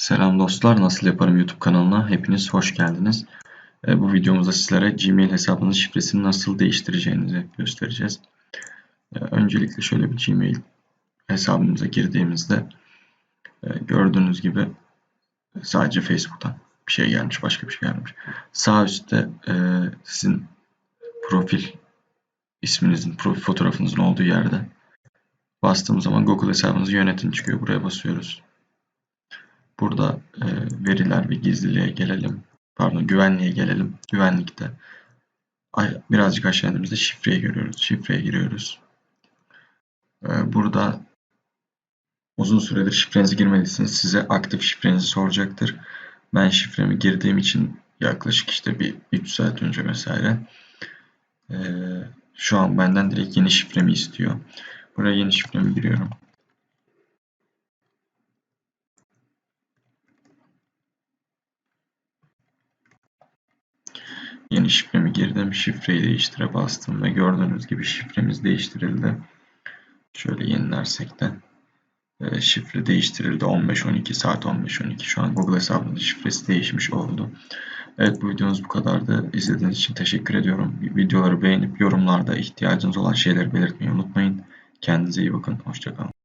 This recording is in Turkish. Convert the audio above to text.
Selam dostlar, Nasıl Yaparım YouTube kanalına hepiniz hoş geldiniz. E, bu videomuzda sizlere Gmail hesabınızın şifresini nasıl değiştireceğinizi göstereceğiz. E, öncelikle şöyle bir Gmail hesabımıza girdiğimizde e, gördüğünüz gibi sadece Facebook'tan bir şey gelmiş, başka bir şey gelmiş. Sağ üstte e, sizin profil isminizin, profil fotoğrafınızın olduğu yerde bastığımız zaman Google hesabınızı yönetin çıkıyor. Buraya basıyoruz. Burada e, veriler ve gizliliğe gelelim. Pardon güvenliğe gelelim. Güvenlikte birazcık aşağı indiğimizde şifreyi görüyoruz. Şifreye giriyoruz. E, burada uzun süredir şifrenizi girmediyseniz size aktif şifrenizi soracaktır. Ben şifremi girdiğim için yaklaşık işte bir 3 saat önce vesaire e, şu an benden direkt yeni şifremi istiyor. Buraya yeni şifremi giriyorum. Yeni şifremi girdim. Şifreyi değiştire bastım ve gördüğünüz gibi şifremiz değiştirildi. Şöyle yenilersek de e, şifre değiştirildi. 15-12 saat 15-12. Şu an Google hesabımızın şifresi değişmiş oldu. Evet bu videomuz bu kadardı. İzlediğiniz için teşekkür ediyorum. Videoları beğenip yorumlarda ihtiyacınız olan şeyleri belirtmeyi unutmayın. Kendinize iyi bakın. Hoşçakalın.